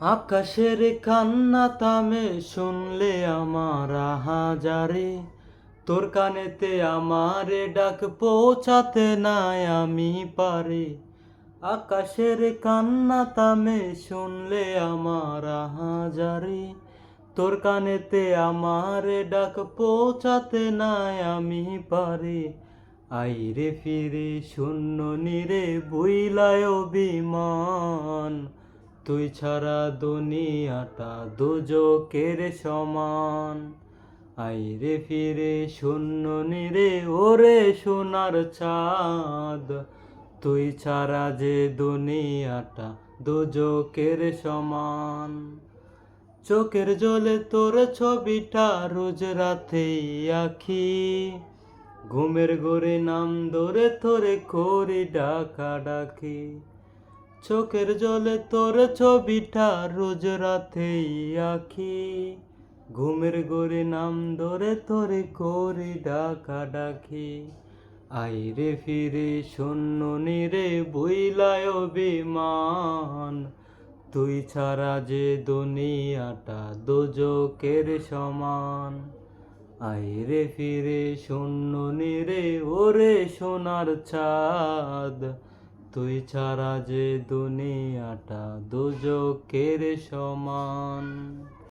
আকাশের কান্না তামে শুনলে আমার হাজারে। তোর কানেতে আমারে ডাক পৌঁছাতে নাই আমি পারে। আকাশের কান্না তামে শুনলে আমার হাজারে। তোর কানেতে আমারে ডাক পৌঁছাতে নাই আমি পারে। আইরে ফিরে শূন্য নিরে বইলায় অভিমান। তুই ছাড়া দুনিয়াটা দুজকের সমান। আইরে ফিরে শূন্য নিরে ওরে সোনার চাঁদ তুই ছাড়া যে দুনিয়াটা দুজকের সমান। চোখের জলে তোর ছবিটা রোজ রাতে আখি ঘুমের ঘরে নাম ধরে তোরে করি ডাকা ডাকি। চোখের জলে তোর ছবিটা রোজ রাতে আখি ঘুমের গোরে নাম ধরে তোরে করে ডাকা ডাকি। আইরে ফিরে শূন্য নিরে বইলায় অভিমান। তুই ছাড়া যে দুনিয়াটা দোজকের সমান। আইরে ফিরে শূন্য নিরে ওরে সোনার চাঁদ তুই ছাড়া যে দুনিয়াটা দুজকের সমান।